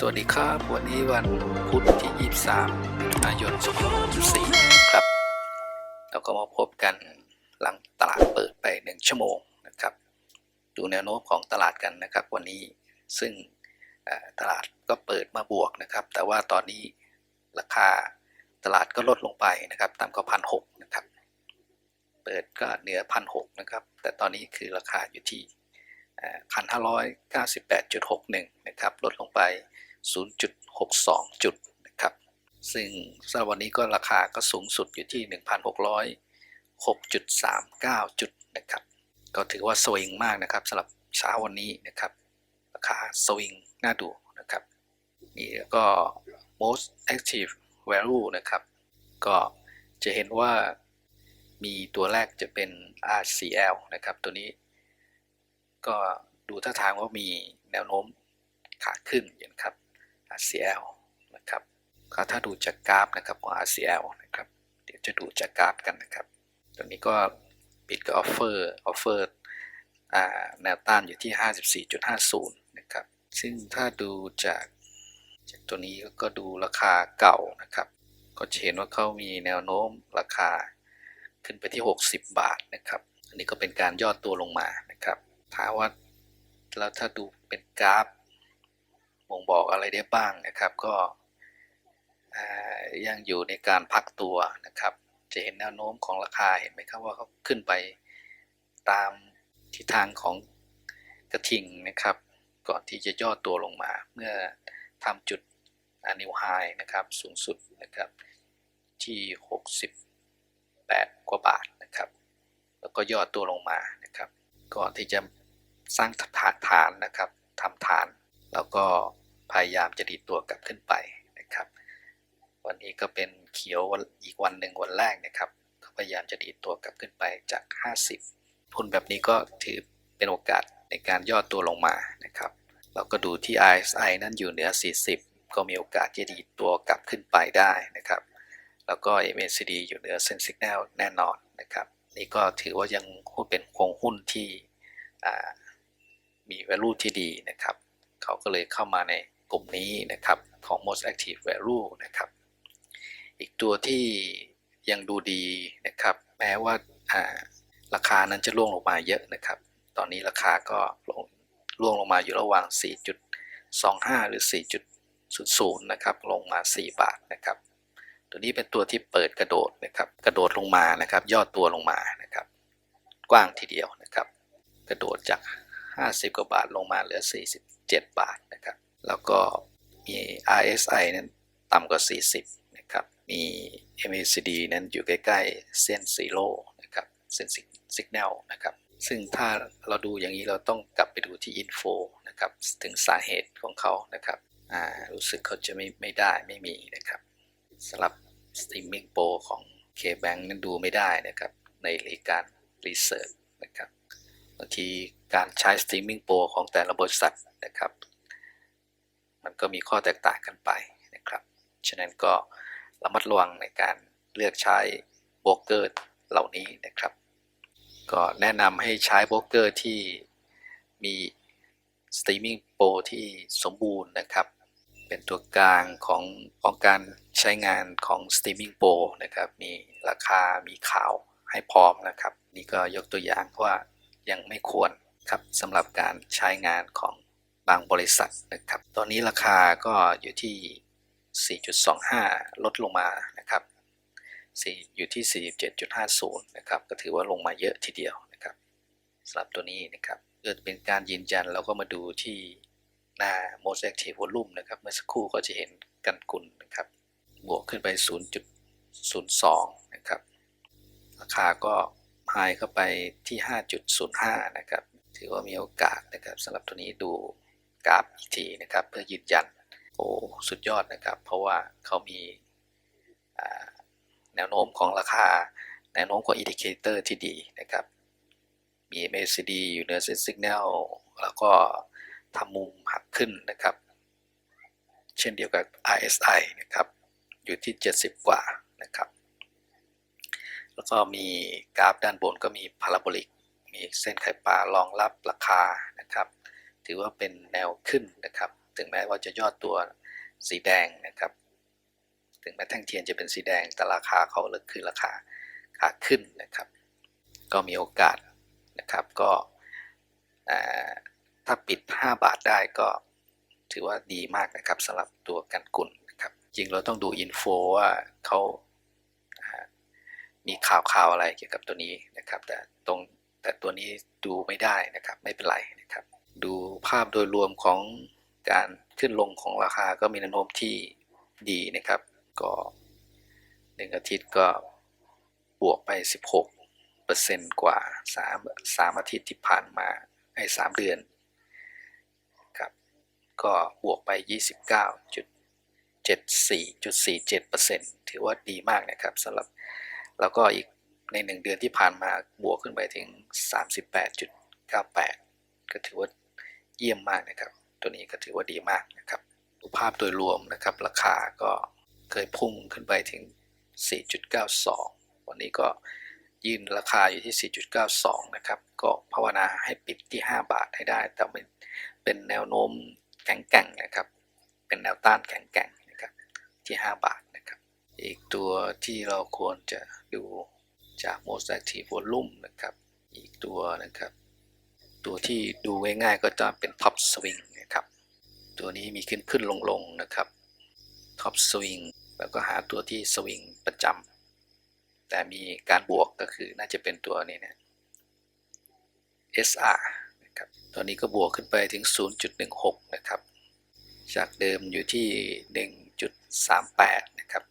สวัสดีครับ วันนี้วันพุธที่ 23มิถุนายน2024ครับ เราก็มาพบกันหลังตลาดเปิดไป 1 ชั่วโมงนะครับ ดูแนวโน้มของตลาดกันนะครับ วันนี้ซึ่งตลาดก็เปิดมาบวกนะครับ แต่ว่าตอนนี้ราคาตลาดก็ลดลงไปนะครับต่ำกว่าพันหกนะครับ เปิดก็เหนือพันหกนะครับ แต่ตอนนี้คือราคาอยู่ที่พันห้าร้อยเก้าสิบแปดจุดหกหนึ่งนะครับ ลดลงไป 0.62 จุดนะครับ ซึ่งสำหรับวันนี้ก็ราคาก็สูงสุดอยู่ที่ 1,606.39 จุดนะครับ ก็ถือว่าสวิงมากนะครับสำหรับเช้าวันนี้นะครับ ราคาสวิงน่าดูนะครับ นี่ก็ most active value นะครับ ก็จะเห็นว่ามีตัวแรกจะเป็น RCL นะครับ ตัวนี้ ก็ดูท่าทางว่ามีแนวโน้มขาขึ้นนะครับ RCL นะครับถ้าดูจากกราฟนะครับของ RCL นะครับเดี๋ยวจะดูจากกราฟกันนะครับตัวนี้ก็ปิดกับออฟเฟอร์ออฟเฟอร์แนวต้านอยู่ที่ 54.50 นะครับ ซึ่งถ้าดูจากจากตัวนี้ก็ดูราคาเก่านะครับ ก็จะเห็นว่าเขามีแนวโน้มราคาขึ้นไปที่ 60 บาทนะครับ อันนี้ก็เป็นการย่อตัวลงมานะครับถามว่าแล้วถ้าดูเป็นกราฟ บ่งบอกอะไรได้บ้างนะครับ ก็ยังอยู่ในการพักตัวนะครับ จะเห็นแนวโน้มของราคาเห็นไหมครับว่าเขาขึ้นไปตามทิศทางของกระทิงนะครับ ก่อนที่จะย่อตัวลงมา เมื่อทำจุดนิวไฮนะครับสูงสุดนะครับที่ 68 กว่าบาทนะครับ แล้วก็ย่อตัวลงมานะครับ ก่อนที่จะสร้างฐานฐานนะครับทำฐาน แล้วก็พยายามจะดีดตัวกลับขึ้นไปนะครับ วันนี้ก็เป็นเขียวอีกวันหนึ่งวันแรกนะครับ ก็พยายามจะดีดตัวกลับขึ้นไปจาก 50 ทุนแบบนี้ก็ถือเป็นโอกาสในการย่อตัวลงมานะครับ เราก็ดูที่ RSI นั้นอยู่เหนือ 40 ก็มีโอกาสที่จะดีดตัวกลับขึ้นไปได้นะครับ แล้วก็ MACD อยู่เหนือเส้นสัญญาณแน่นอนนะครับ นี่ก็ถือว่ายังเป็นคงหุ้นที่มี value ที่ดีนะครับ เขาก็เลยเข้ามาในกลุ่มนี้นะครับของ most active value นะครับ อีกตัวที่ยังดูดีนะครับแม้ว่าราคานั้นจะร่วงลงมาเยอะนะครับ ตอนนี้ราคาก็ลงร่วงลงมาอยู่ระหว่าง 4.25 หรือ 4.00 นะครับ ลงมา 4 บาทนะครับ ตัวนี้เป็นตัวที่เปิดกระโดดนะครับ กระโดดลงมานะครับ ย่อตัวลงมานะครับ กว้างทีเดียวนะครับ กระโดดจาก 50 กว่าบาทลงมาเหลือ 7 บาทนะครับ แล้วก็มี RSI นั้นต่ำกว่า 40 นะครับ มี MACD นั้นอยู่ใกล้ ๆ เส้นซีโร่นะครับ เส้นสัญญาณนะครับ ซึ่งถ้าเราดูอย่างนี้เราต้องกลับไปดูที่ info นะครับ ถึงสาเหตุของเขานะครับอ่ารู้สึกเขาจะไม่ไม่ได้ไม่มีนะครับสำหรับ streaming pro ของ KBank นั้นดูไม่ได้นะครับ ในรายการ research นะครับ บางทีการใช้ streaming pro ของแต่ละบริษัทนะครับ มันก็มีข้อแตกต่างกันไปนะครับ ฉะนั้นก็ระมัดระวังในการเลือกใช้โบรกเกอร์เหล่านี้นะครับ ก็แนะนำให้ใช้โบรกเกอร์ที่มี streaming pro ที่สมบูรณ์นะครับ เป็นตัวกลางของของการใช้งานของ streaming pro นะครับ มีราคา มีข่าวให้พร้อมนะครับ นี่ก็ยกตัวอย่างว่า ยังไม่ควรครับสำหรับการใช้งานของบางบริษัทนะครับ ตอนนี้ราคาก็อยู่ที่ 4.25 ลดลงมานะครับ4อยู่ที่ 47.50 นะครับ ก็ถือว่าลงมาเยอะทีเดียวนะครับสำหรับตัวนี้นะครับ เกิดเป็นการยืนยันเราก็มาดูที่หน้า most active volume นะครับ เมื่อสักครู่ก็จะเห็นกันกุลนะครับ บวกขึ้นไป 0.02 นะครับ ราคาก็ ไฮเข้าไปที่ 5.05 นะครับ ถือว่ามีโอกาสนะครับสำหรับตัวนี้ดูกราฟอีกทีนะครับ เพื่อยืนยัน โอ้สุดยอดนะครับ เพราะว่าเขามีแนวโน้มของราคา แนวโน้มของอินดิเคเตอร์ที่ดีนะครับ มี MACD อยู่เหนือเส้นสัญญาณแล้วก็ทำมุมหักขึ้นนะครับ เช่นเดียวกับ RSI นะครับ อยู่ที่ 70 กว่านะครับ แล้วก็มีกราฟด้านบนก็มีพาราโบลิก มีเส้นไข่ปลารองรับราคานะครับ ถือว่าเป็นแนวขึ้นนะครับ ถึงแม้ว่าจะยอดตัวสีแดงนะครับ ถึงแม้แท่งเทียนจะเป็นสีแดงแต่ราคาเขาเลยคือราคาขาขึ้นนะครับ ก็มีโอกาสนะครับ ก็ถ้าปิด 5 บาทได้ก็ถือว่าดีมากนะครับสำหรับตัวกันกุลนะครับ จริงเราต้องดูอินโฟว่าเขา มีข่าวข่าวอะไรเกี่ยวกับตัวนี้นะครับ แต่ตรงแต่ตัวนี้ดูไม่ได้นะครับไม่เป็นไรนะครับ ดูภาพโดยรวมของการขึ้นลงของราคาก็มีแนวโน้มที่ดีนะครับ ก็หนึ่งอาทิตย์ก็บวกไป 16เปอร์เซนต์กว่า3 3อาทิตย์ที่ผ่านมาไอ้3เดือนครับก็บวกไป 29.74.47%ถือว่าดีมากนะครับสำหรับ แล้วก็อีกใน 1 เดือนที่ผ่านมาบวกขึ้นไปถึง 38.98 ก็ถือว่าเยี่ยมมากนะครับ ตัวนี้ก็ถือว่าดีมากนะครับดูภาพโดยรวมนะครับ ราคาก็เคยพุ่งขึ้นไปถึง 4.92 วันนี้ก็ยืนราคาอยู่ที่ 4.92 นะครับ ก็ภาวนาให้ปิดที่ 5 บาทให้ได้ แต่เป็นเป็นแนวโน้มแข็งแกร่งนะครับ เป็นแนวต้านแข็งแกร่งนะครับที่ 5 บาท อีกตัวที่เราควรจะดูจาก most active volume นะครับ อีกตัวนะครับ ตัวที่ดูง่ายๆก็จะเป็น top swing นะครับ ตัวนี้มีขึ้นขึ้นลงลงนะครับ top swing แล้วก็หาตัวที่สวิงประจำแต่มีการบวกก็คือน่าจะเป็นตัวนี้นะ SR นะครับตัวนี้ก็บวกขึ้นไปถึง 0.16 นะครับ จากเดิมอยู่ที่ 1.38 นะครับ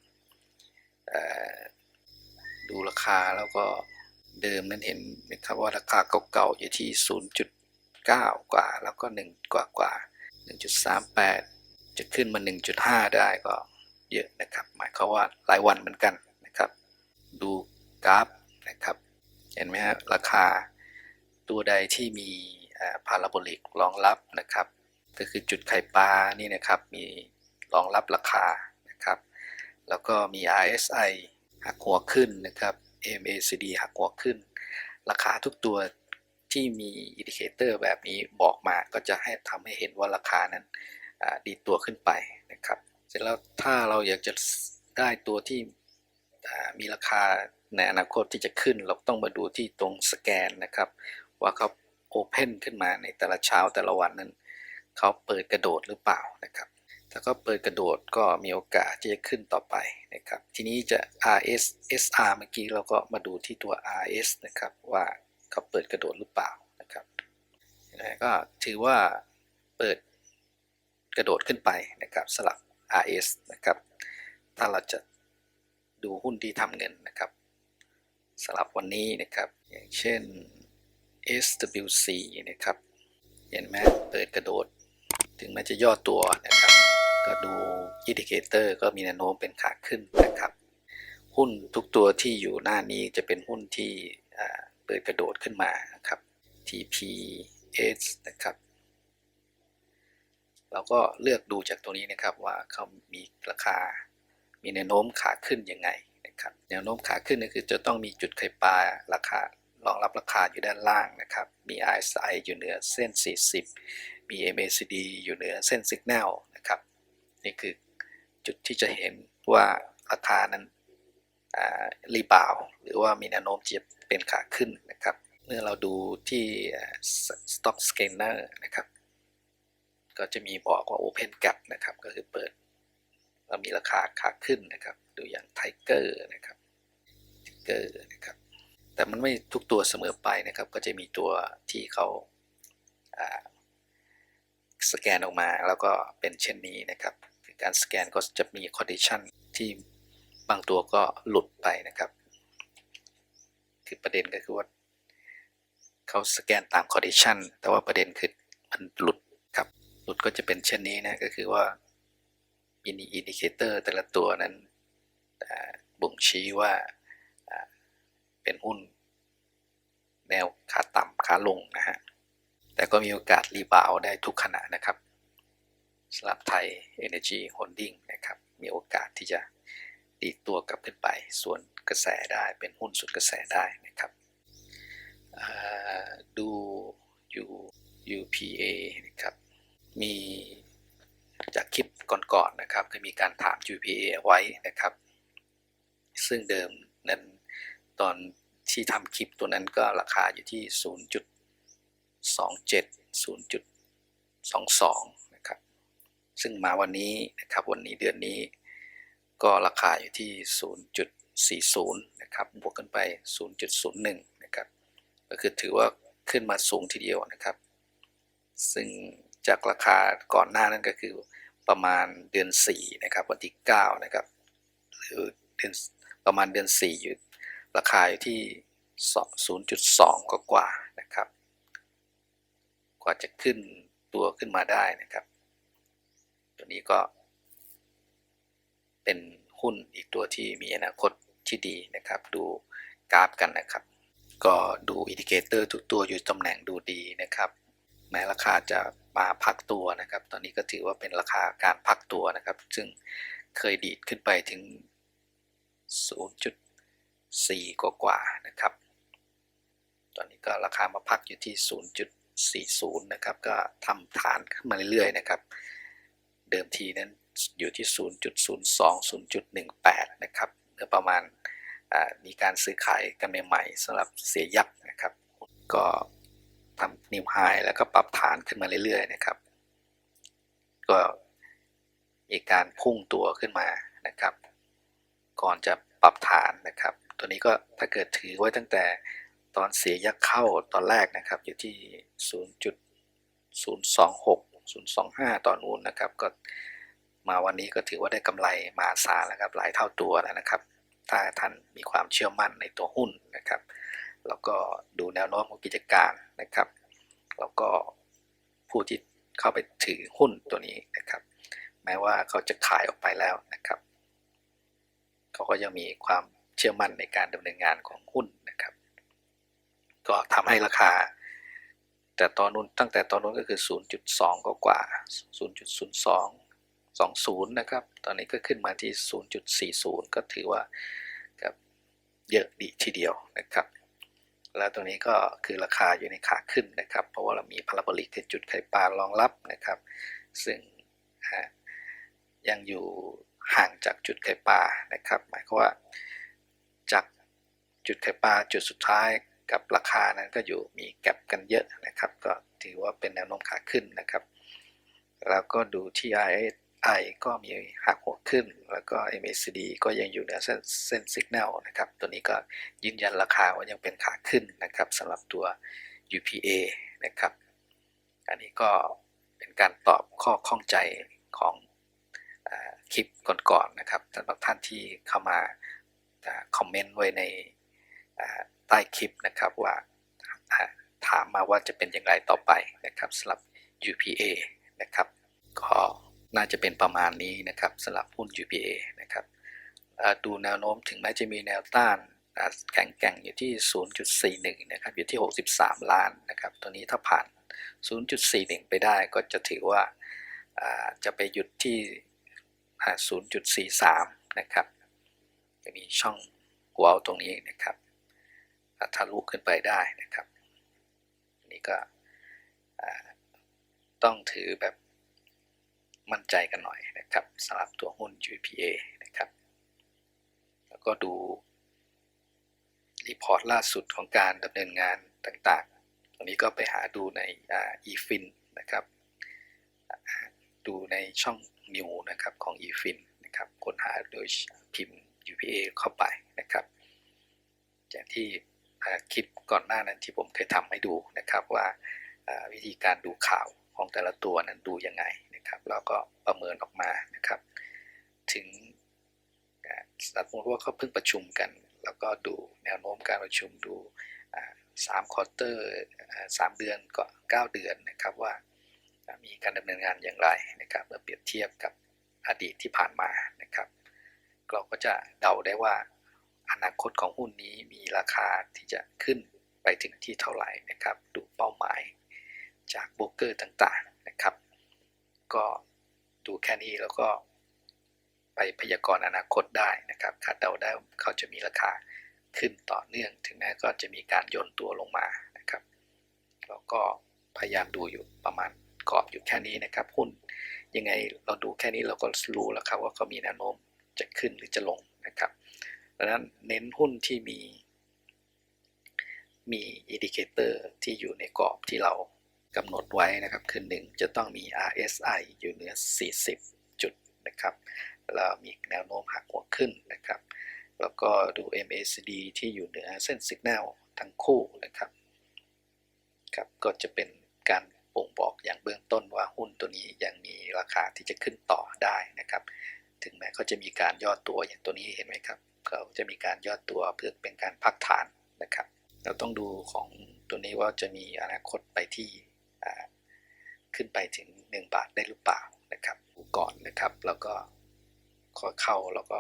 ดูราคาแล้วก็เดิมนั้นเห็นไหมครับว่าราคาเก่าๆอยู่ที่ 0.9 กว่าแล้วก็ 1 กว่ากว่า 1.38 จะขึ้นมา 1.5 ได้ก็เยอะนะครับ หมายความว่าหลายวันเหมือนกันนะครับ ดูกราฟนะครับเห็นไหมฮะราคาตัวใดที่มีพาราโบลิกรองรับนะครับ ก็คือจุดไข่ปลานี่นะครับมีรองรับราคา แล้วก็มี RSI หักหัวขึ้นนะครับ MACD หักหัวขึ้น ราคาทุกตัวที่มีอินดิเคเตอร์แบบนี้บอกมาก็จะให้ทำให้เห็นว่าราคานั้นดีตัวขึ้นไปนะครับ เสร็จแล้วถ้าเราอยากจะได้ตัวที่มีราคาในอนาคตที่จะขึ้น เราต้องมาดูที่ตรงสแกนนะครับ ว่าเขาโอเพนขึ้นมาในแต่ละเช้าแต่ละวันนั้น เขาเปิดกระโดดหรือเปล่านะครับ ถ้าเขาเปิดกระโดดก็มีโอกาสที่จะขึ้นต่อไปนะครับ ทีนี้จะ RS SR เมื่อกี้เราก็มาดูที่ตัว RS นะครับ ว่าเขาเปิดกระโดดหรือเปล่านะครับก็ถือว่าเปิดกระโดดขึ้นไปนะครับสลับ RS นะครับ ถ้าเราจะดูหุ้นที่ทำเงินนะครับสลับวันนี้นะครับ อย่างเช่น SWC นะครับ เห็นไหมเปิดกระโดด ถึงแม้จะย่อตัวนะครับ ก็ดูอินดิเคเตอร์ก็มีแนวโน้มเป็นขาขึ้นนะครับ หุ้นทุกตัวที่อยู่หน้านี้จะเป็นหุ้นที่เปิดกระโดดขึ้นมานะครับ TPS นะครับเราก็เลือกดูจากตัวนี้นะครับว่าเขามีราคา มีแนวโน้มขาขึ้นยังไงนะครับ แนวโน้มขาขึ้นก็คือจะต้องมีจุดไข่ปลาราคารองรับราคาอยู่ด้านล่างนะครับ มี RSI อยู่เหนือเส้น 40 มี MACD อยู่เหนือเส้น Signal นะครับ นี่คือจุดที่จะเห็นว่าราคานั้นรีบาวหรือว่ามีแนวโน้มจะเป็นขาขึ้นนะครับ เมื่อเราดูที่ Stock Scanner นะครับ ก็จะมีบอกว่า Open Gap นะครับ ก็คือเปิดเรามีราคาขาขึ้นนะครับ ดูอย่าง Tiger นะครับ Tiger นะครับ แต่มันไม่ทุกตัวเสมอไปนะครับ ก็จะมีตัวที่เขาสแกนออกมาแล้วก็เป็นเช่นนี้นะครับ การสแกนก็จะมี condition ที่บางตัวก็หลุดไปนะครับ คือประเด็นก็คือว่าเขาสแกนตาม condition แต่ว่าประเด็นคือมันหลุดครับ หลุดก็จะเป็นเช่นนี้นะก็คือว่าอินดิเคเตอร์แต่ละตัวนั้นบ่งชี้ว่าเป็นหุ้นแนวขาต่ำขาลงนะฮะ แต่ก็มีโอกาสรีบาวได้ทุกขณะนะครับ สำหรับไทย Energy Holding นะครับมีโอกาสที่จะดีดตัวกลับขึ้นไป ส่วนกระแสได้เป็นหุ้นสุดกระแสได้นะครับดู U UPA นะครับมีจากคลิปก่อนๆนนะครับก็มีการถาม GPA ไว้นะครับ ซึ่งเดิมนั้นตอนที่ทำคลิปตัวนั้นก็ราคาอยู่ที่ 0.27 0.22นะครับ ซึ่งมาวันนี้นะครับวันนี้เดือนนี้ ก็ราคาอยู่ที่ 0.40 นะครับบวกกันไป 0.01 นะครับก็คือถือว่าขึ้นมาสูงทีเดียวนะครับ ซึ่งจากราคาก่อนหน้านั้นก็คือประมาณเดือน 4 นะครับ วันที่ 9 นะครับหรือเดือนประมาณเดือน 4 อยู่ราคาอยู่ที่ 0.2 กว่ากว่าๆนะครับ กว่าจะขึ้นตัวขึ้นมาได้นะครับ ตัวนี้ก็เป็นหุ้นอีกตัวที่มีอนาคตที่ดีนะครับ ดูกราฟกันนะครับ ก็ดูอินดิเคเตอร์ทุกตัวอยู่ตำแหน่งดูดีนะครับ แม้ราคาจะมาพักตัวนะครับ ตอนนี้ก็ถือว่าเป็นราคาการพักตัวนะครับ ซึ่งเคยดีดขึ้นไปถึง 0.4 กว่ากว่านะครับ ตอนนี้ก็ราคามาพักอยู่ที่ 0.40 นะครับ ก็ทำฐานขึ้นมาเรื่อยๆนะครับ เดิมทีนั้นอยู่ที่ 0.02 0.18 นะครับเมื่อประมาณมีการซื้อขายกันใหม่ๆสำหรับเสียยับนะครับ ก็ทำนิวไฮแล้วก็ปรับฐานขึ้นมาเรื่อยๆนะครับ ก็มีการพุ่งตัวขึ้นมานะครับ ก่อนจะปรับฐานนะครับ ตัวนี้ก็ถ้าเกิดถือไว้ตั้งแต่ตอนเสียยักเข้าตอนแรกนะครับ อยู่ที่ 0.026 025ตอนนู้นนะครับ ก็มาวันนี้ก็ถือว่าได้กำไรมหาศาลแล้วครับหลายเท่าตัวแล้วนะครับ ถ้าท่านมีความเชื่อมั่นในตัวหุ้นนะครับ แล้วก็ดูแนวโน้มของกิจการนะครับ แล้วก็ผู้ที่เข้าไปถือหุ้นตัวนี้นะครับ แม้ว่าเขาจะขายออกไปแล้วนะครับ เขาก็ยังมีความเชื่อมั่นในการดำเนินงานของหุ้นนะครับ ก็ทำให้ราคา แต่ตอนนู้นตั้งแต่ตอนนู้นก็คือ 0.2 กว่ากว่า 0.02 20 นะครับ ตอนนี้ก็ขึ้นมาที่ 0.40 ก็ถือว่ากับเยอะดีทีเดียวนะครับ แล้วตัวนี้ก็คือราคาอยู่ในขาขึ้นนะครับ เพราะว่าเรามีพาราโบลิกที่จุดไข่ปลารองรับนะครับ ซึ่งยังอยู่ห่างจากจุดไข่ปลานะครับ หมายความว่าจากจุดไข่ปลาจุดสุดท้าย กับราคานั้นก็อยู่มีแกลบกันเยอะนะครับ ก็ถือว่าเป็นแนวโน้มขาขึ้นนะครับ แล้วก็ดูที่ RSI ก็มีหักหัวขึ้น แล้วก็ MACD ก็ยังอยู่เหนือเส้นสัญญาณนะครับ ตัวนี้ก็ยืนยันราคาว่ายังเป็นขาขึ้นนะครับสำหรับตัว UPA นะครับ อันนี้ก็เป็นการตอบข้อข้องใจของอคลิปก่อนๆนะครับสำหรับท่านที่เข้ามาคอมเมนต์ไว้ใน ใต้คลิปนะครับว่าถามมาว่าจะเป็นอย่างไรต่อไปนะครับสำหรับ UPA นะครับก็น่าจะเป็นประมาณนี้นะครับสำหรับหุ้น UPA นะครับดูแนวโน้มถึงแม้จะมีแนวต้านอ่าแข็งแกร่งอยู่ที่ 0.41 นะครับ อยู่ที่ 63 ล้านนะครับ ตัวนี้ถ้าผ่าน 0.41 ไปได้ก็จะถือว่าจะไปหยุดที่อ่า0.43 นะครับ จะมีช่องหัวตรงนี้นะครับ ทะลุขึ้นไปได้นะครับอันนี้ก็ต้องถือแบบมั่นใจกันหน่อยนะครับสำหรับตัวหุ้น GPA นะครับ แล้วก็ดูรีพอร์ตล่าสุดของการดำเนินงานต่างๆ ตรงนี้ก็ไปหาดูในอ่า eFin นะครับ ดูในช่อง New นะครับของ eFin นะครับค้นหาโดยพิมพ์ UPA เข้าไปนะครับ จากที่ คลิปก่อนหน้านั้นที่ผมเคยทำให้ดูนะครับว่าวิธีการดูข่าวของแต่ละตัวนั้นดูยังไงนะครับแล้วก็ประเมินออกมานะครับ ถึงอ่าสมมติว่าเขาเพิ่งประชุมกัน แล้วก็ดูแนวโน้มการประชุมดูสามควอเตอร์สามเดือนก็เก้าเดือนนะครับว่าอ่ามีการดำเนินงานอย่างไรนะครับ เมื่อเปรียบเทียบกับอดีตที่ผ่านมานะครับ เราก็จะเดาได้ว่า อนาคตของหุ้นนี้มีราคาที่จะขึ้นไปถึงที่เท่าไหร่นะครับ ดูเป้าหมายจากโบรกเกอร์ต่างๆนะครับ ก็ดูแค่นี้แล้วก็ไปพยากรณ์อนาคตได้นะครับคาดเดาได้เขาจะมีราคาขึ้นต่อเนื่อง ถึงแม้ก็จะมีการโยนตัวลงมานะครับ แล้วก็พยายามดูอยู่ประมาณกรอบอยู่แค่นี้นะครับหุ้นยังไงเราดูแค่นี้เราก็รู้แล้วครับว่าเขามีแนวโน้มจะขึ้นหรือจะลงนะครับ ดังนั้นเน้นหุ้นที่มี มีอินดิเคเตอร์ที่อยู่ในกรอบที่เรากำหนดไว้นะครับ คือหนึ่งจะต้องมี RSI อยู่เหนือ 40 จุดนะครับแล้วมีแนวโน้มหักหัวขึ้นนะครับ แล้วก็ดู MACD ที่อยู่เหนือเส้นสัญญาณทั้งคู่นะครับครับก็จะเป็นการบ่งบอกอย่างเบื้องต้นว่าหุ้นตัวนี้ยังมีราคาที่จะขึ้นต่อได้นะครับ ถึงแม้เขาจะมีการย่อตัวอย่างตัวนี้เห็นไหมครับ เขาจะมีการย่อตัวเพื่อเป็นการพักฐานนะครับ เราต้องดูของตัวนี้ว่าจะมีอนาคตไปที่ขึ้นไปถึง 1 บาทได้หรือเปล่านะครับก่อนนะครับ แล้วก็ขอเข้าแล้วก็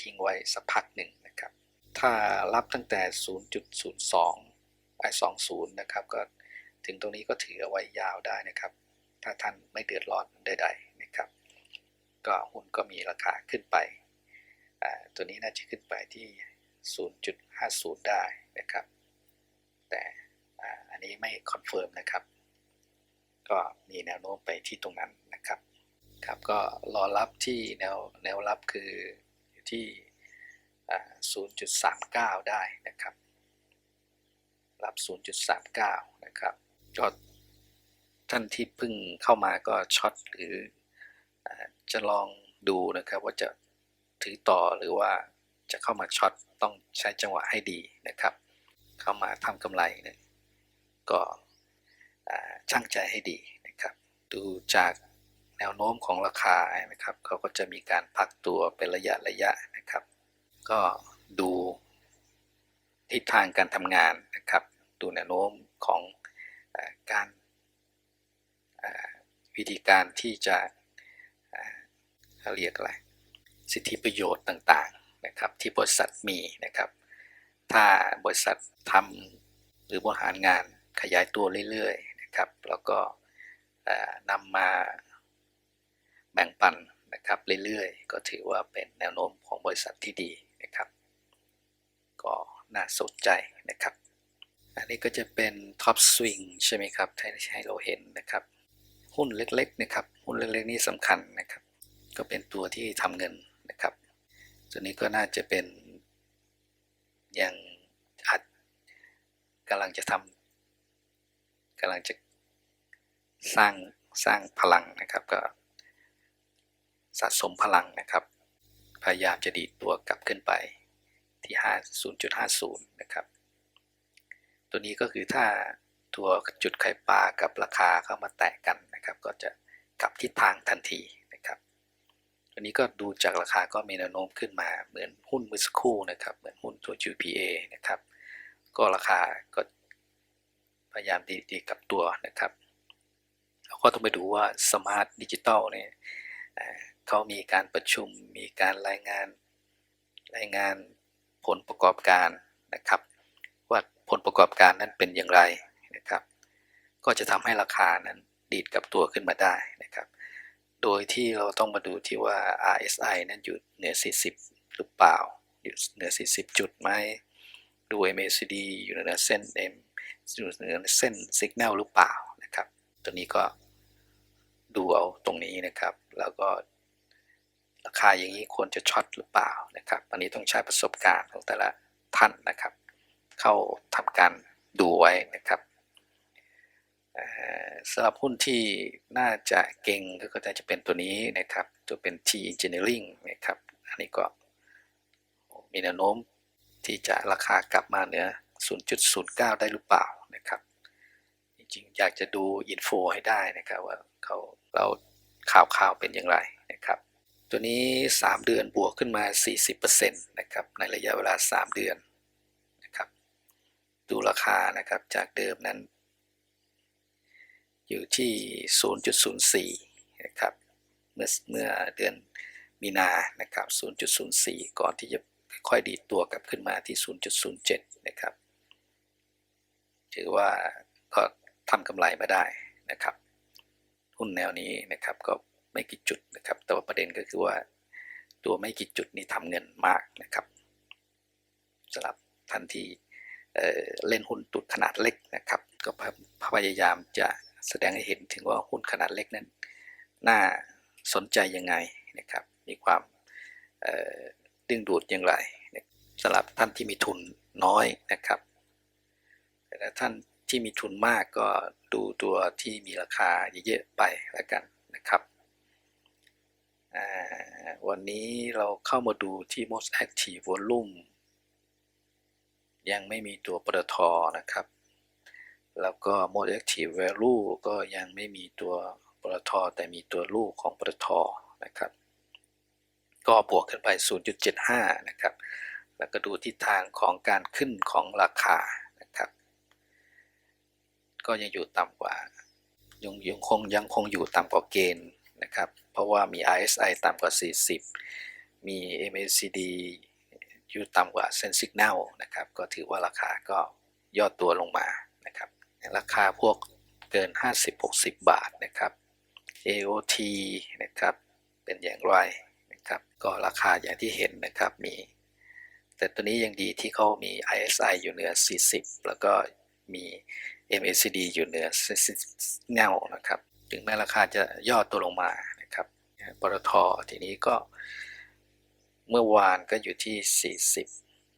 ทิ้งไว้สักพักหนึ่งนะครับ ถ้ารับตั้งแต่ 0.02ไอ20 นะครับ ก็ถึงตรงนี้ก็ถือเอาไว้ยาวได้นะครับ ถ้าท่านไม่เดือดร้อนใดๆนะครับ ก็หุ้นก็มีราคาขึ้นไป ตัวนี้น่าจะขึ้นไปที่ 0.50 ได้นะครับ แต่อันนี้ไม่คอนเฟิร์มนะครับ ก็มีแนวโน้มไปที่ตรงนั้นนะครับ ครับก็รอรับที่แนวแนวรับคือที่ 0.39 ได้นะครับ รับ 0.39 นะครับก็ท่านที่เพิ่งเข้ามาก็ช็อตหรือจะลองดูนะครับว่าจะ ถือต่อหรือว่าจะเข้ามาช็อตต้องใช้จังหวะให้ดีนะครับ เข้ามาทำกำไรเนี่ยก็ช่างใจให้ดีนะครับ ดูจากแนวโน้มของราคานะครับเขาก็จะมีการพักตัวเป็นระยะระยะนะครับ ก็ดูทิศทางการทำงานนะครับ ดูแนวโน้มของการวิธีการที่จะเขาเรียกอะไร สิทธิประโยชน์ต่างๆนะครับที่บริษัทมีนะครับ ถ้าบริษัททำหรือบริหารงานขยายตัวเรื่อยๆนะครับแล้วก็นำมาแบ่งปันนะครับเรื่อยๆ ก็ถือว่าเป็นแนวโน้มของบริษัทที่ดีนะครับ ก็น่าสนใจนะครับ อันนี้ก็จะเป็นท็อปสวิงใช่ไหมครับให้เราเห็นนะครับ หุ้นเล็กๆนะครับ หุ้นเล็กๆนี่สำคัญนะครับ ก็เป็นตัวที่ทำเงิน นะครับ ตัวนี้ก็น่าจะเป็นยังอัดกำลังจะทำกำลังจะสร้างสร้างพลังนะครับก็สะสมพลังนะครับ พยายามจะดีดตัวกลับขึ้นไปที่ 5 0.50 นะครับ ตัวนี้ก็คือถ้าตัวจุดไข่ปลากับราคาเข้ามาแตะกันนะครับ ก็จะกลับทิศทางทันที วนี้ก็ดูจากราคาก็มีแนวโน้มขึ้นมาเหมือนหุ้นเมื่อสักครู่นะครับ เหมือนหุ้นตัว GPA นะครับ ก็ราคาก็พยายามดีๆกับตัวนะครับเราก็ต้องไปดูว่าสมาร์ทดิจิตอลเนี่ยเขามีการประชุมมีการรายงานรายงานผลประกอบการนะครับ ว่าผลประกอบการนั้นเป็นอย่างไรนะครับ ก็จะทำให้ราคานั้นดีดกับตัวขึ้นมาได้นะครับ โดยที่เราต้องมาดูที่ว่า RSI นั้นอยู่เหนือ 40 หรือเปล่า อยู่เหนือ 40 จุดไหม ดู MACD อยู่เหนือเส้น M อยู่เหนือเส้น Signal หรือเปล่านะครับ ตัวนี้ก็ดูเอาตรงนี้นะครับ แล้วก็ราคาอย่างนี้ควรจะช็อตหรือเปล่านะครับ อันนี้ต้องใช้ประสบการณ์ของแต่ละท่านนะครับ เข้าทำการดูไว้นะครับ สำหรับหุ้นที่น่าจะเก่งก็จะเป็นตัวนี้นะครับตัวเป็น T Engineering นะครับ อันนี้ก็มีแนวโน้มที่จะราคากลับมาเหนือ 0.09 ได้หรือเปล่านะครับ จริงๆ อยากจะดูอินโฟให้ได้นะครับว่าเขาเราข่าวข่าวเป็นอย่างไรนะครับ ตัวนี้ 3 เดือนบวกขึ้นมา 40%นะครับในระยะเวลา 3 เดือนนะครับ ดูราคานะครับจากเดิมนั้น อยู่ที่ 0.04 นะครับ เมื่อเมื่อเดือนมีนานะครับ 0.04 ก่อนที่จะค่อยดีตัวกลับขึ้นมาที่ 0.07 นะครับ ถือว่าก็ทำกำไรมาได้นะครับ หุ้นแนวนี้นะครับก็ไม่กี่จุดนะครับ แต่ว่าประเด็นก็คือว่าตัวไม่กี่จุดนี้ทำเงินมากนะครับสำหรับท่านที่เเล่นหุ้นตุดขนาดเล็กนะครับ ก็พยายามจะ แสดงให้เห็นถึงว่าหุ้นขนาดเล็กนั้น น่าสนใจยังไงนะครับ มีความดึงดูดอย่างไรสำหรับท่านที่มีทุนน้อยนะครับ แต่ท่านที่มีทุนมากก็ดูตัวที่มีราคาเยอะๆไปแล้วกันนะครับ วันนี้เราเข้ามาดูที่ most active volume ยังไม่มีตัวปตทนะครับ แล้วก็ most active value ก็ยังไม่มีตัวปตทแต่มีตัวลูกของปตทนะครับ ก็บวกขึ้นไป 0.75 นะครับ แล้วก็ดูทิศทางของการขึ้นของราคานะครับ ก็ยังอยู่ต่ำกว่ายังยังคงยังคงอยู่ต่ำกว่าเกณฑ์นะครับ เพราะว่ามี RSI ต่ำกว่า 40 มี MACD อยู่ต่ำกว่าเส้นสัญญาณนะครับ ก็ถือว่าราคาก็ย่อตัวลงมานะครับ ราคาพวกเกิน 50-60 บาทนะครับ AOT นะครับ เป็นอย่างไรนะครับ ก็ราคาอย่างที่เห็นนะครับมี แต่ตัวนี้ยังดีที่เขามี ISI อยู่เหนือ 40 แล้วก็มี MACD อยู่เหนือเงานะครับ ถึงแม้ราคาจะย่อตัวลงมานะครับปตททีนี้ก็ เมื่อวานก็อยู่ที่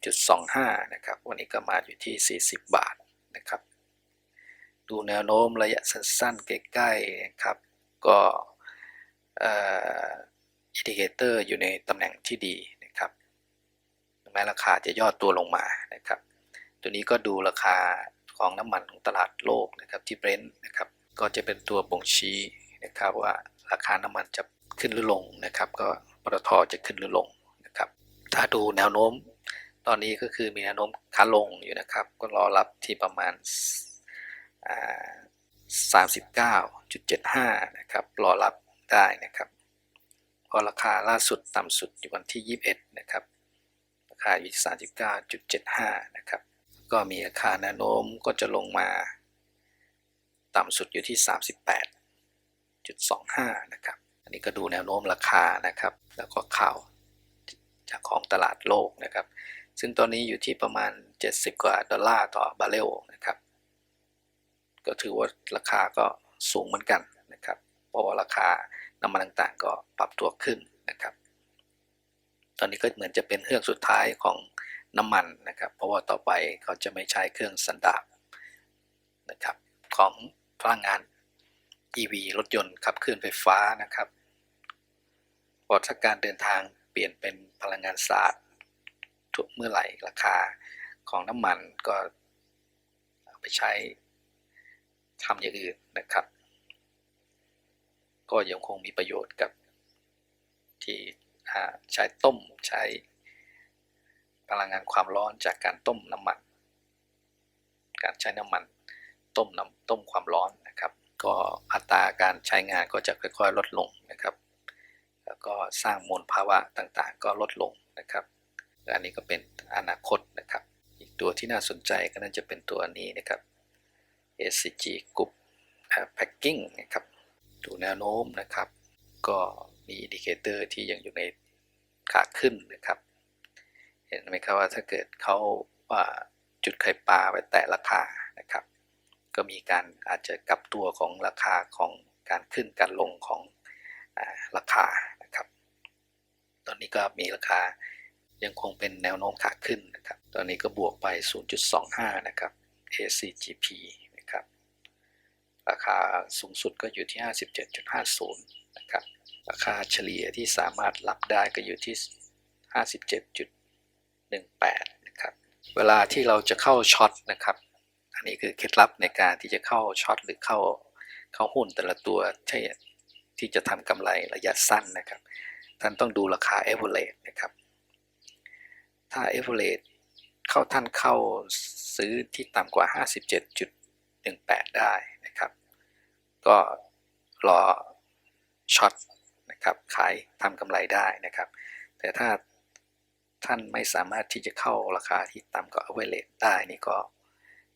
40.25 นะครับ วันนี้ก็มาอยู่ที่ 40 บาทนะครับ ดูแนวโน้มระยะสั้นๆ ใกล้ๆนะครับ ก็อินดิเคเตอร์อยู่ในตำแหน่งที่ดีนะครับแม้ราคาจะย่อตัวลงมานะครับ ตัวนี้ก็ดูราคาของน้ำมันของตลาดโลกนะครับที่เบรนท์นะครับ ก็จะเป็นตัวบ่งชี้นะครับว่าราคาน้ำมันจะขึ้นหรือลงนะครับ ก็ปตทจะขึ้นหรือลงนะครับ ถ้าดูแนวโน้มตอนนี้ก็คือมีแนวโน้มขาลงอยู่นะครับ ก็รอรับที่ประมาณ 39.75 นะครับ รอรับได้นะครับพอราคาล่าสุดต่ำสุดอยู่วันที่ 21 นะครับ ราคาอยู่ที่39.75 นะครับ ก็มีราคาแนวโน้มก็จะลงมา ต่ำสุดอยู่ที่ 38.25 นะครับ อันนี้ก็ดูแนวโน้มราคานะครับ แล้วก็ข่าวจากของตลาดโลกนะครับ ซึ่งตอนนี้อยู่ที่ประมาณ 70 กว่าดอลลาร์ต่อบาร์เรลนะครับ ก็ถือว่าราคาก็สูงเหมือนกันนะครับ เพราะว่าราคาน้ำมันต่างๆ ก็ปรับตัวขึ้นนะครับ ตอนนี้ก็เหมือนจะเป็นเครื่องสุดท้ายของน้ำมันนะครับ เพราะว่าต่อไปเขาจะไม่ใช้เครื่องสันดาปนะครับของพลังงาน EV รถยนต์ขับเคลื่อนไฟฟ้านะครับพอถ้าการเดินทางเปลี่ยนเป็นพลังงานสะอาดทุกเมื่อไหร่ราคาของน้ำมันก็ไปใช้ ทำอย่างอื่นนะครับ ก็ยังคงมีประโยชน์กับที่ใช้ต้มใช้พลังงานความร้อนจากการต้มน้ำมัน การใช้น้ำมันต้มน้ำต้มความร้อนนะครับ ก็อัตราการใช้งานก็จะค่อยๆ ลดลงนะครับ แล้วก็สร้างมลภาวะต่างๆ ก็ลดลงนะครับอันนี้ก็เป็นอนาคตนะครับ อีกตัวที่น่าสนใจก็น่าจะเป็นตัวนี้นะครับ SCG Group Packing นะครับดูแนวโน้มนะครับ ก็มีอินดิเคเตอร์ที่ยังอยู่ในขาขึ้นนะครับ เห็นไหมครับว่าถ้าเกิดเขาาจุดไข่ปลาไปแตะราคานะครับ ก็มีการอาจจะกลับตัวของราคาของการขึ้นการลงของอราคานะครับ ตอนนี้ก็มีราคายังคงเป็นแนวโน้มขาขึ้นนะครับ ตอนนี้ก็บวกไป 0.25 นะครับ ACGP ราคาสูงสุดก็อยู่ที่ 57.50นะครับราคาเฉลี่ยที่สามารถรับได้ก็อยู่ที่ 57.18นะครับเวลาที่เราจะเข้าช็อตนะครับ อันนี้คือเคล็ดลับในการที่จะเข้าช็อตหรือเข้าเข้าหุ้นแต่ละตัวที่ที่จะทำกำไรระยะสั้นนะครับ ท่านต้องดูราคา average นะครับถ้า average เข้าท่านเข้าซื้อที่ต่ำกว่า 57.18 ได้นะครับ ก็รอช็อตนะครับขายทำกำไรได้นะครับ แต่ถ้าท่านไม่สามารถที่จะเข้าราคาที่ต่ำกว่า average ได้นี่ก็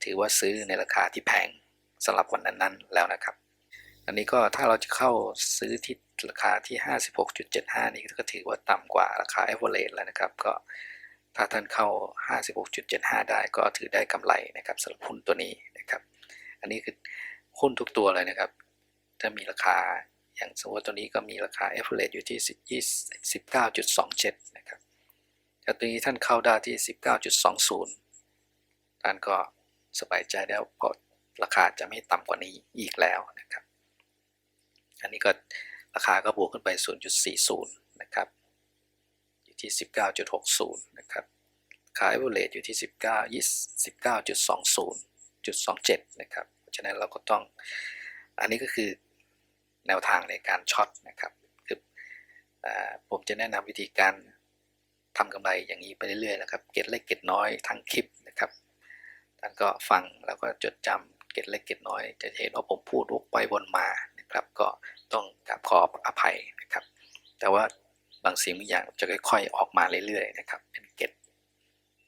ถือว่าซื้อในราคาที่แพงสำหรับวันนั้นๆแล้วนะครับ อันนี้ก็ถ้าเราจะเข้าซื้อที่ราคาที่ 56.75 นี่ก็ถือว่าต่ำกว่าราคา average แล้วนะครับ ก็ถ้าท่านเข้า 56.75 ได้ก็ถือได้กำไรนะครับสำหรับหุ้นตัวนี้นะครับ อันนี้คือ หุ้นทุกตัวเลยนะครับ ถ้ามีราคาอย่างสมมติตัวนี้ก็มีราคา average อยู่ที่19.27 นะครับแต่ตัวนี้ท่านเข้าได้ที่ 19.20 ท่านก็สบายใจแล้วเพราะราคาจะไม่ต่ำกว่านี้อีกแล้วนะครับ อันนี้ก็ราคาก็บวกขึ้นไป 0.40 นะครับ อยู่ที่ 19.60 นะครับขาย average อยู่ที่ 19 19.20.27 นะครับเพราะ ฉะนั้นเราก็ต้อง อันนี้ก็คือแนวทางในการช็อตนะครับคืออผมจะแนะนำวิธีการทำกำไรอย่างนี้ไปเรื่อยๆนะครับ เก็ตเล็กเก็ตน้อยทั้งคลิปนะครับ ท่านก็ฟังแล้วก็จดจำเก็ตเล็กเก็ตน้อย จะเห็นว่าผมพูดวกไปวนมานะครับ ก็ต้องกราบขออภัยนะครับ แต่ว่าบางสิ่งบางอย่างจะค่อยๆ ออกมาเรื่อยๆนะครับ เป็นเก็ต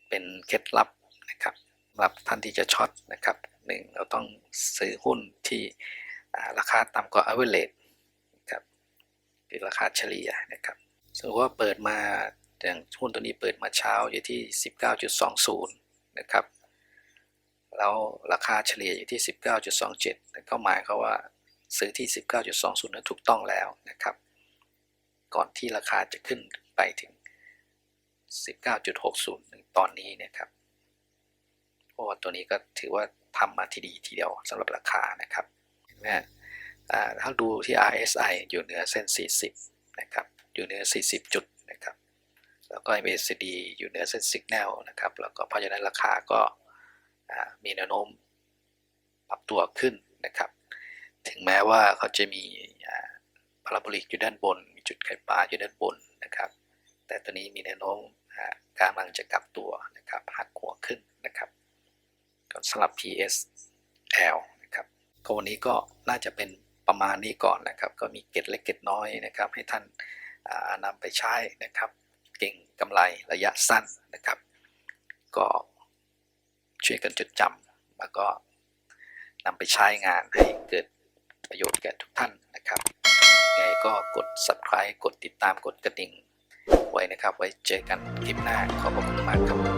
เป็นเคล็ดลับนะครับสำหรับท่านที่จะช็อตนะครับ หนึ่งเราต้องซื้อหุ้นที่ราคาต่ำกว่า average นะครับคือราคาเฉลี่ยนะครับสมมติว่าเปิดมาอย่างหุ้นตัวนี้เปิดมาเช้าอยู่ที่ 19.20 นะครับ แล้วราคาเฉลี่ยอยู่ที่ 19.27นั่ก็หมายควาว่าซื้อที่ 19.20นั้นถูกต้องแล้วนะครับ ก่อนที่ราคาจะขึ้นไปถึง 19.60 ตอนนี้นะครับ เพราะว่าตัวนี้ก็ถือว่า ทำมาที่ดีทีเดียวสำหรับราคานะครับเห็นไหมฮะถ้าดูที่ RSI อยู่เหนือเส้น 40 นะครับ อยู่เหนือ 40 จุดนะครับ แล้วก็ MACD อยู่เหนือเส้น Signal นะครับ แล้วก็เพราะฉะนั้นราคาก็มีแนวโน้มปรับตัวขึ้นนะครับ ถึงแม้ว่าเขาจะมีพาราโบลิกอยู่ด้านบน มีจุดไข่ปลาอยู่ด้านบนนะครับ แต่ตัวนี้มีแนวโน้มกำลังจะกลับตัวนะครับหักหัวขึ้นนะครับ สำหรับ PSL นะครับก็วันนี้ก็น่าจะเป็นประมาณนี้ก่อนนะครับ ก็มีเก็ดเล็กเก็ดน้อยนะครับ ให้ท่านานำไปใช้นะครับ เก่งกำไรระยะสั้นนะครับ ก็ช่วยกันจดจำแล้วก็นำไปใช้งานให้เกิดประโยชน์แก่ทุกท่านนะครับยังไงก็กด subscribe กดติดตามกดกระดิ่งไว้นะครับ ไว้เจอกันคลิปหน้าขอบพระคุณมากครับ